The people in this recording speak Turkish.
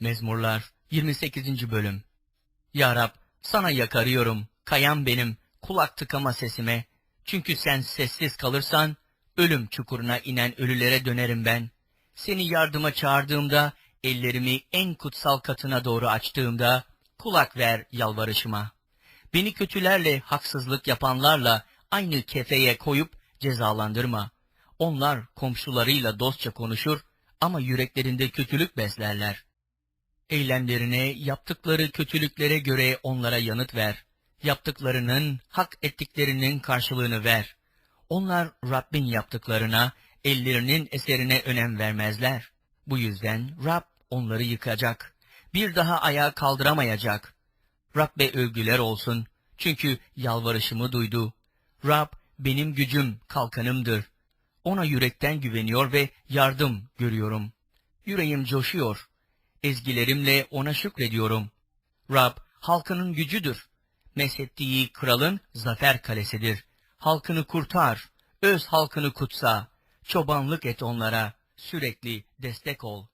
Mezmurlar 28. Bölüm Ya Rab, sana yakarıyorum, kayan benim, kulak tıkama sesime. Çünkü sen sessiz kalırsan, ölüm çukuruna inen ölülere dönerim ben. Seni yardıma çağırdığımda, ellerimi en kutsal katına doğru açtığımda, kulak ver yalvarışıma. Beni kötülerle, haksızlık yapanlarla aynı kefeye koyup cezalandırma. Onlar komşularıyla dostça konuşur ama yüreklerinde kötülük beslerler. Eylemlerine, yaptıkları kötülüklere göre onlara yanıt ver. Yaptıklarının, hak ettiklerinin karşılığını ver. Onlar Rabbin yaptıklarına, ellerinin eserine önem vermezler. Bu yüzden Rab onları yıkacak. Bir daha ayağa kaldıramayacak. Rabbe övgüler olsun. Çünkü yalvarışımı duydu. Rab benim gücüm, kalkanımdır. Ona yürekten güveniyor ve yardım görüyorum. Yüreğim coşuyor. Ezgilerimle ona şükrediyorum. Rab halkının gücüdür. Meshettiği kralın zafer kalesidir. Halkını kurtar, öz halkını kutsa. Çobanlık et onlara, sürekli destek ol.